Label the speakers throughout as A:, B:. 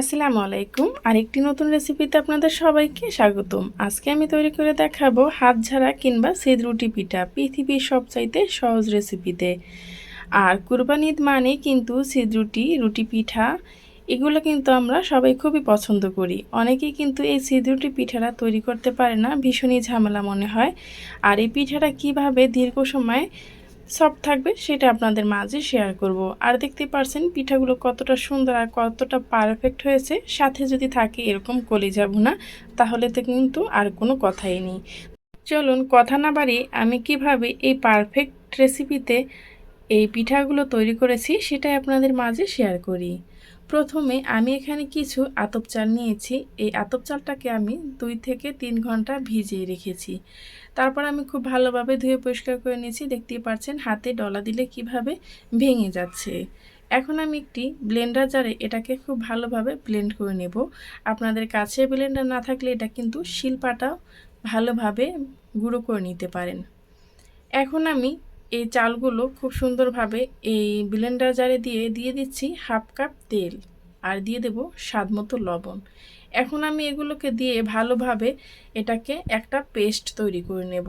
A: আসসালামু আলাইকুম। আরেকটি নতুন রেসিপিতে আপনাদের সবাইকে স্বাগতম। আজকে আমি তৈরি করে দেখাবো হাত ঝাড়া কিংবা সেদ রুটি পিঠা, পৃথিবীর সবচাইতে সহজ রেসিপিতে। আর কুরবানি ঈদ মানে কিন্তু সেদ রুটি পিঠা, এগুলো কিন্তু আমরা সবাই খুবই পছন্দ করি। অনেকেই কিন্তু এই সিদ রুটি পিঠাটা তৈরি করতে পারে না, ভীষণই ঝামেলা মনে হয়। আর এই পিঠাটা কীভাবে দীর্ঘ সময় সব থাকবে, সেটা আপনাদের মাঝে শেয়ার করব। আর দেখতে পারছেন পিঠাগুলো কতটা সুন্দর আর কতটা পারফেক্ট হয়েছে। সাথে যদি থাকে এরকম কলিজা না তাহলে তো কিন্তু আর কোনো কথাই নেই। চলুন কথা না বাড়ি আমি কীভাবে এই পারফেক্ট রেসিপিতে এই পিঠাগুলো তৈরি করেছি, সেটাই আপনাদের মাঝে শেয়ার করি। প্রথমে আমি এখানে কিছু আতপ চাল নিয়েছি। এই আতপ চালটাকে আমি দুই থেকে তিন ঘণ্টা ভিজিয়ে রেখেছি। তারপর আমি খুব ভালোভাবে ধুয়ে পরিষ্কার করে নিয়েছি। দেখতেই পাচ্ছেন, হাতে ডলা দিলে কীভাবে ভেঙে যাচ্ছে। এখন আমি একটি ব্লেন্ডার জারে এটাকে খুব ভালোভাবে ব্লেন্ড করে নেব। আপনাদের কাছে ব্লেন্ডার না থাকলে এটা কিন্তু শিলপাটাও ভালোভাবে গুঁড়ো করে নিতে পারেন। এখন আমি এই চালগুলো খুব সুন্দরভাবে এই ব্লেন্ডার জারে দিয়ে দিয়ে দিচ্ছি হাফ কাপ তেল আর দিয়ে দেব স্বাদ মতো লবণ। এখন আমি এগুলোকে দিয়ে ভালোভাবে এটাকে একটা পেস্ট তৈরি করে নেব।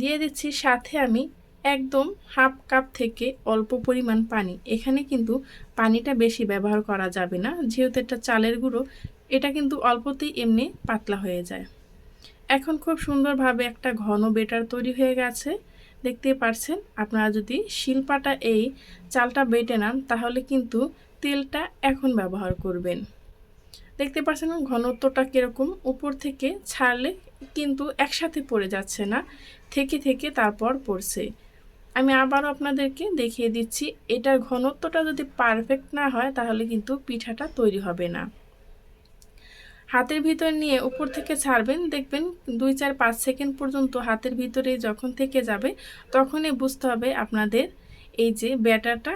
A: দিয়ে দিচ্ছি সাথে আমি একদম হাফ কাপ থেকে অল্প পরিমাণ পানি। এখানে কিন্তু পানিটা বেশি ব্যবহার করা যাবে না, যেহেতু এটা চালের গুঁড়ো, এটা কিন্তু অল্পতেই এমনি পাতলা হয়ে যায়। এখন খুব সুন্দরভাবে একটা ঘন বেটার তৈরি হয়ে গেছে। দেখতেই পারছেন, আপনারা যদি শিলপাটা এই চালটা বেটে নেন, তাহলে কিন্তু তেলটা এখন ব্যবহার করবেন। দেখতে পাচ্ছেন ঘনত্বটা কীরকম, উপর থেকে ছাড়লে কিন্তু একসাথে পড়ে যাচ্ছে না, থেকে থেকে তারপর পড়ছে। আমি আবারও আপনাদেরকে দেখিয়ে দিচ্ছি, এটার ঘনত্বটা যদি পারফেক্ট না হয়, তাহলে কিন্তু পিঠাটা তৈরি হবে না। হাতের ভিতর নিয়ে উপর থেকে ছাড়বেন, দেখবেন দুই চার পাঁচ সেকেন্ড পর্যন্ত হাতের ভিতরে যখন থেকে যাবে, তখনই বুঝতে হবে আপনাদের এই যে ব্যাটারটা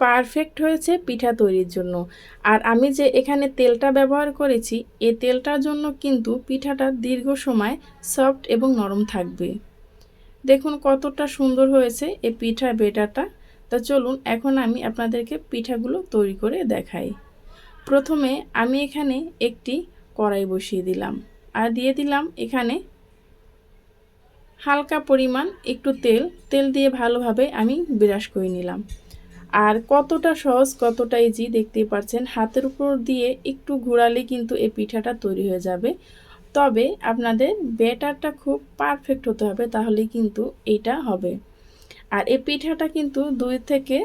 A: পারফেক্ট হয়েছে পিঠা তৈরির জন্য। আর আমি যে এখানে তেলটা ব্যবহার করেছি, এ তেলটার জন্য কিন্তু পিঠাটা দীর্ঘ সময় সফট এবং নরম থাকবে। দেখুন কতটা সুন্দর হয়েছে এই পিঠা বেটাটা তা চলুন, এখন আমি আপনাদেরকে পিঠাগুলো তৈরি করে দেখাই। প্রথমে আমি এখানে একটি কড়াই বসিয়ে দিলাম আর দিয়ে দিলাম এখানে হালকা পরিমাণ একটু তেল। তেল দিয়ে ভালোভাবে আমি বিরাস করে নিলাম। আর কতটা সহজ, কতটা ইজি দেখতেই পাচ্ছেন, হাতের উপর দিয়ে একটু ঘোরালে কিন্তু এই পিঠাটা তৈরি হয়ে যাবে। তবে আপনাদের ব্যাটারটা খুব পারফেক্ট হতে হবে তাহলে কিন্তু এটা হবে। আর এই পিঠাটা কিন্তু দুই থেকে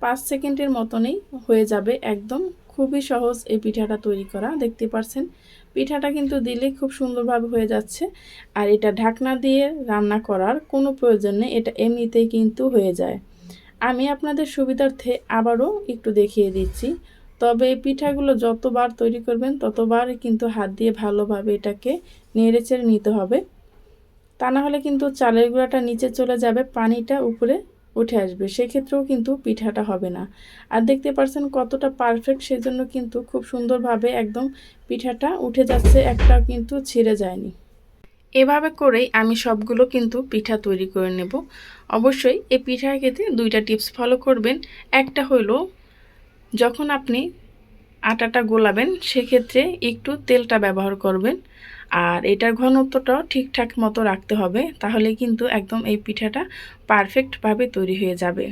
A: পাঁচ সেকেন্ডের মতনই হয়ে যাবে একদম খুবই সহজ এই পিঠাটা তৈরি করা, দেখতে পাচ্ছেন পিঠাটা কিন্তু দিলে খুব সুন্দরভাবে হয়ে যাচ্ছে। আর এটা ঢাকনা দিয়ে রান্না করার কোনো প্রয়োজন নেই, এটা এমনিতেই কিন্তু হয়ে যায়। আমি আপনাদের সুবিধার্থে আবারও একটু দেখিয়ে দিচ্ছি। তবে এই পিঠাগুলো যতবার তৈরি করবেন, ততবার কিন্তু হাত দিয়ে ভালোভাবে এটাকে নেড়ে চেড়ে নিতে হবে। তা না হলে কিন্তু চালের গুঁড়াটা নিচে চলে যাবে, পানিটা উপরে উঠে আসবে, সেক্ষেত্রেও কিন্তু পিঠাটা হবে না। আর দেখতে পারছেন কতটা পারফেক্ট সেজন্য কিন্তু খুব সুন্দরভাবে একদম পিঠাটা উঠে যাচ্ছে, একটা কিন্তু ছিঁড়ে যায়নি। এভাবে করেই আমি সবগুলো কিন্তু পিঠা তৈরি করে নেব। অবশ্যই এই পিঠা খেতে দুইটা টিপস ফলো করবেন। একটা হলো, যখন আপনি আটাটা গোলাবেন, সেক্ষেত্রে একটু তেলটা ব্যবহার করবেন। আর এটার ঘনত্বটাও ঠিকঠাক মতো রাখতে হবে, তাহলে কিন্তু একদম এই পিঠাটা পারফেক্টভাবে তৈরি হয়ে যাবে।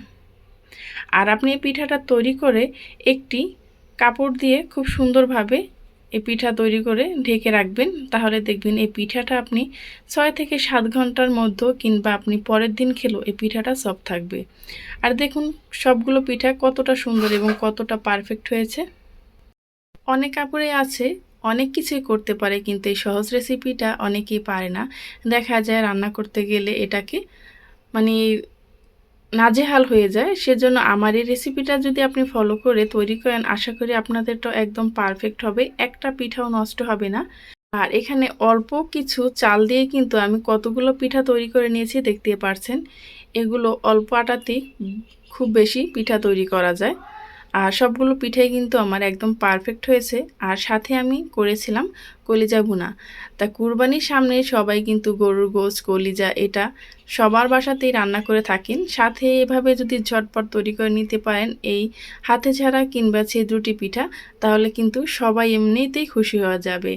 A: আর আপনি এই পিঠাটা তৈরি করে একটি কাপড় দিয়ে খুব সুন্দরভাবে এই পিঠা তৈরি করে ঢেকে রাখবেন, তাহলে দেখবেন এই পিঠাটা আপনি ছয় থেকে সাত ঘণ্টার মধ্যে কিংবা আপনি পরের দিন খেলেও এই পিঠাটা সব থাকবে। আর দেখুন, সবগুলো পিঠা কতটা সুন্দর এবং কতটা পারফেক্ট হয়েছে। অনেক কাপড়ে আছে, অনেক কিছুই করতে পারে, কিন্তু এই সহজ রেসিপিটা অনেকেই পারে না। দেখা যায় রান্না করতে গেলে এটাকে মানে নাজেহাল হয়ে যায়। সেজন্য আমার এই রেসিপিটা যদি আপনি ফলো করে তৈরি করেন, আশা করি আপনাদেরটা একদম পারফেক্ট হবে। একটা পিঠাও নষ্ট হবে না। আর এখানে অল্প কিছু চাল দিয়ে কিন্তু আমি কতগুলো পিঠা তৈরি করে নিয়েছি দেখতে পারছেন। এগুলো অল্প আটাতেই খুব বেশি পিঠা তৈরি করা যায়। আর সবগুলো পিঠাই কিন্তু আমার একদম পারফেক্ট হয়েছে। আর সাথে আমি করেছিলাম কলিজা ভুনা। তা কুরবানির সামনে সবাই কিন্তু গরুর গোস কলিজা এটা সবার বাসাতেই রান্না করে থাকেন। সাথে এভাবে যদি ঝটপট তৈরি করে নিতে পারেন এই হাতে ছাড়া কিংবা ছেদ্রুটি পিঠা, তাহলে কিন্তু সবাই এমনিতেই খুশি হওয়া যাবে।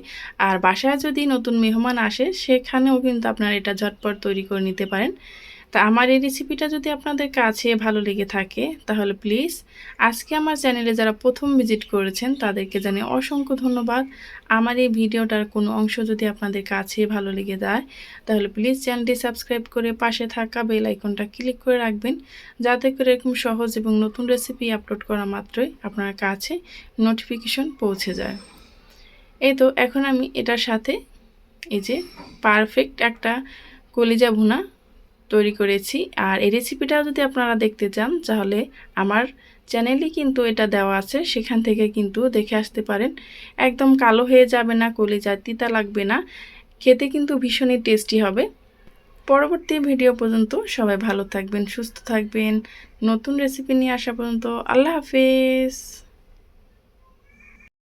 A: আর বাসায় যদি নতুন মেহমান আসে, সেখানেও কিন্তু আপনারা এটা ঝটপট তৈরি করে নিতে পারেন। তা আমার এই রেসিপিটা যদি আপনাদের কাছে ভালো লেগে থাকে, তাহলে প্লিজ আজকে আমার চ্যানেলে যারা প্রথম ভিজিট করেছেন, তাদেরকে জানিয়ে অসংখ্য ধন্যবাদ। আমার এই ভিডিওটার কোনো অংশ যদি আপনাদের কাছে ভালো লেগে যায়, তাহলে প্লিজ চ্যানেলটি সাবস্ক্রাইব করে পাশে থাকা বেল আইকনটা ক্লিক করে রাখবেন, যাতে করে এরকম সহজ এবং নতুন রেসিপি আপলোড করা মাত্রই আপনার কাছে নোটিফিকেশন পৌঁছে যায়। এই তো, এখন আমি এটার সাথে এই যে পারফেক্ট একটা কলিজা ভুনা তৈরি করেছি। আর এই রেসিপিটাও যদি আপনারা দেখতে চান, তাহলে আমার চ্যানেলে কিন্তু এটা দেওয়া আছে। সেখান থেকে কিন্তু দেখে আসতে পারেন। একদম কালো হয়ে যাবে না কলিজা তিতা লাগবে না। খেতে কিন্তু ভীষণই টেস্টি হবে। পরবর্তী ভিডিও পর্যন্ত সবাই ভালো থাকবেন, সুস্থ থাকবেন। নতুন রেসিপি নিয়ে আসা পর্যন্ত আল্লাহ হাফেজ।